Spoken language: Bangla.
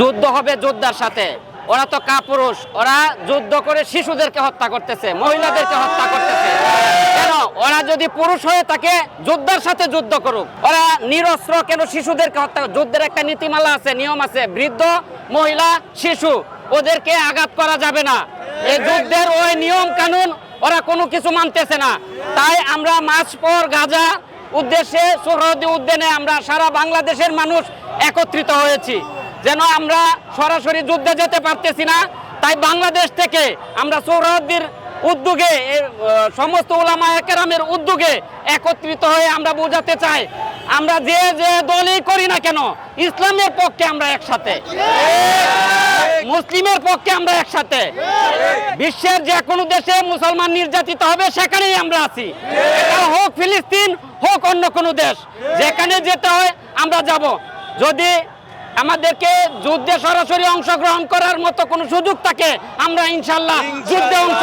যুদ্ধ হবে যোদ্ধার সাথে। ওরা তো কাপুরুষ। ওরা যুদ্ধ করে শিশুদেরকে হত্যা করতেছে, মহিলাদেরকে হত্যা করতেছে। কেন? ওরা যদি পুরুষ হয়ে থাকে, যোদ্ধার সাথে যুদ্ধ করুক। ওরা নিরস্ত্র কেন শিশুদেরকে হত্যা? যুদ্ধের একটা নীতিমালা আছে, নিয়ম আছে, বৃদ্ধ, মহিলা, শিশু, ওদেরকে আঘাত করা যাবে না। এই যুদ্ধের ওই নিয়ম কানুন ওরা কোনো কিছু মানতেছে না। তাই আমরা মাস পর গাজা উদ্দেশ্যে সোহরদি উদ্যানে আমরা সারা বাংলাদেশের মানুষ একত্রিত হয়েছি। যেন আমরা সরাসরি যুদ্ধে যেতে পারতেছি না। তাই বাংলাদেশ থেকে আমরা সৌরহদ্দির উদ্যোগে সমস্ত ওলামা একরামের উদ্যোগে একত্রিত হয়ে আমরা বোঝাতে চাই, আমরা যে যে দলই করি না কেন, ইসলামের পক্ষে আমরা একসাথে। মুসলিমের পক্ষে আমরা একসাথে। বিশ্বের যে কোনো দেশে মুসলমান নির্যাতিত হবে, সেখানেই আমরা আছি। হোক ফিলিস্তিন, হোক অন্য কোনো দেশ, যেখানে যেতে হয়, আমরা যাব। যদি আমাদেরকে যুদ্ধে সরাসরি অংশগ্রহণ করার মতো কোনো সুযোগ থাকে আমরা ইনশাল্লাহ যুদ্ধে অংশ